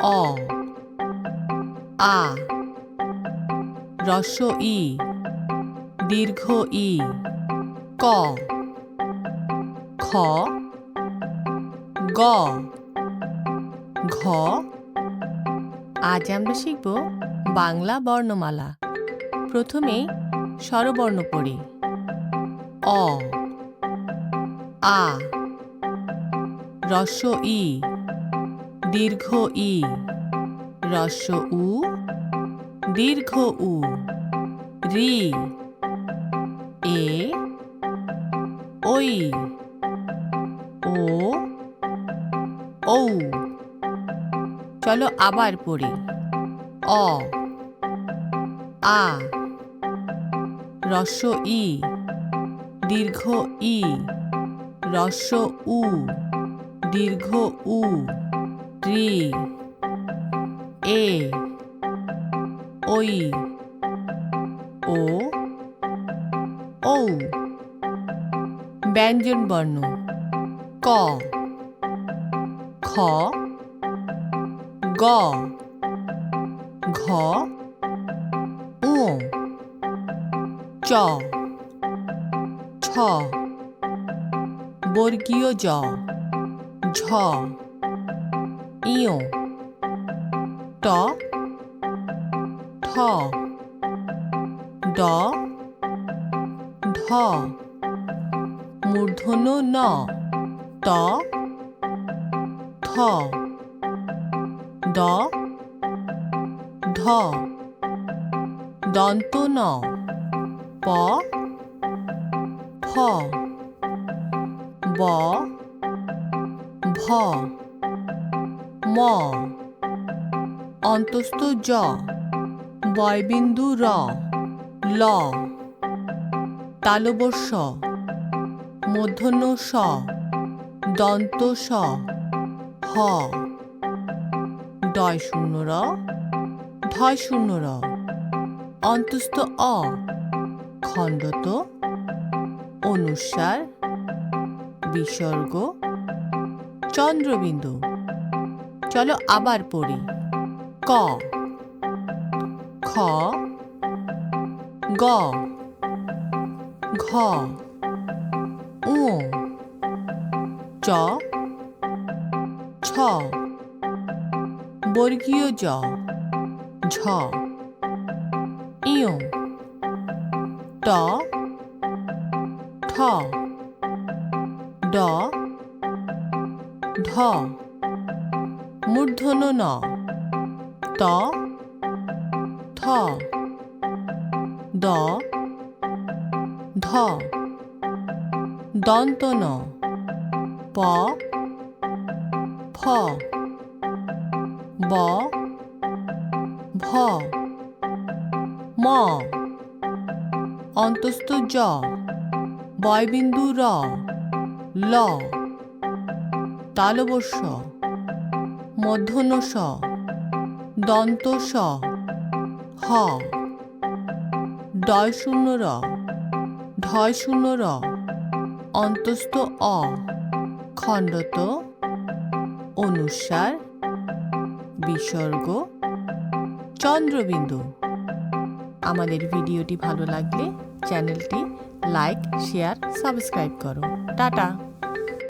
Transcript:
অ। আ। রস্য ই। দীর্ঘ ই। ক। খ। গ। ঘ। আজ আমরা শিখব বাংলা বর্ণমালা। প্রথমে স্বরবর্ণ পড়ি। অ। আ। রস্য ই। দীর্ঘ ই। রস্য উ। দীর্ঘ উ। রি। এ। ওই ও। ঔ। চলো আবার পড়ি। অ। আ। রস্য ই। দীর্ঘ ই। রস্য উ। দীর্ঘ উ। রি এ, ওই, ও, ঔ। ব্যঞ্জন বর্ণ, ক, খ, গ, ঘ উ চ ছ বর্গীয় জ, ঝ। ইয় ট। ঠ ড। ঢ মূর্ধন্য ন। ত। থ দ। ধ। দন্ত ন। প। ফ ব। ভ। ম অন্তস্থ জ। বয়বিন্দু র। ল। তালবস্য মধ্যন্য স। দন্ত স। হ। ডয় শূন্য র। ধয় শূন্য র। অন্তস্থ অ। খণ্ডত। অনুসার। বিসর্গ। চন্দ্রবিন্দু। চলো আবার পড়ি। ক। খ। গ। ঘ। উ। চ। ছ। বর্গীয় জ। ঝ। ইয় ট। ঠ। ড। ঢ মূর্ধন্য ন। ত। থ দ। ধ। দন্ত ন। প। ফ। ব। ভ। ম। অন্তস্থ জ। বয়বিন্দু র। ল। তালবস্য মধ্যন স। দন্ত স। হ। ডয় শূন্য র। ঢয় শূন্য র। অন্তস্থ অ। খণ্ডত অনুসার বিসর্গ চন্দ্রবিন্দু। আমাদের ভিডিওটি ভালো লাগলে চ্যানেলটি লাইক, শেয়ার, সাবস্ক্রাইব করো। টাটা।